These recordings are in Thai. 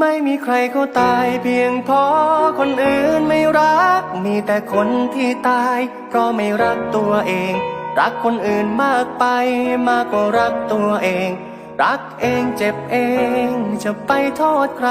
ไม่มีใครเขาตายเพียงเพราะคนอื่นไม่รัก มีแต่คนที่ตาย เพราะไม่รักตัวเอง รักคนอื่นมากไปมากกว่ารักตัวเอง รักเองเจ็บเองจะไปโทษใคร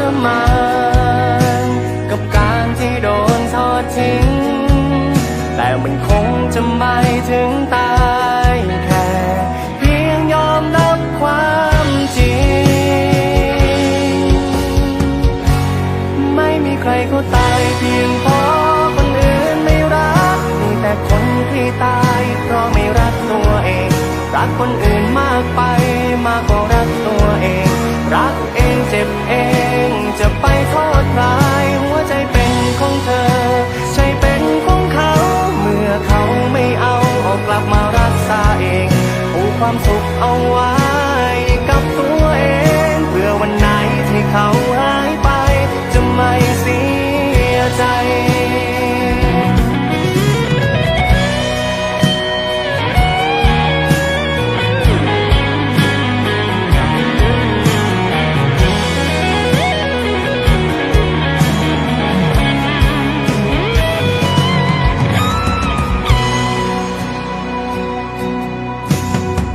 รมานกับการที่โดนทอดทิ้ง แต่มันคงจะไม่ถึงตายแค่ เพียงยอมรับความจริง ไม่มีใครเขาตายเพียงเพราะคนอื่นไม่รัก มีแต่คนที่ตายเพราะไม่รักตัวเอง รักคนอื่น ความสุขเอาไว้กับตัวเองเพื่อวันไหนที่เขา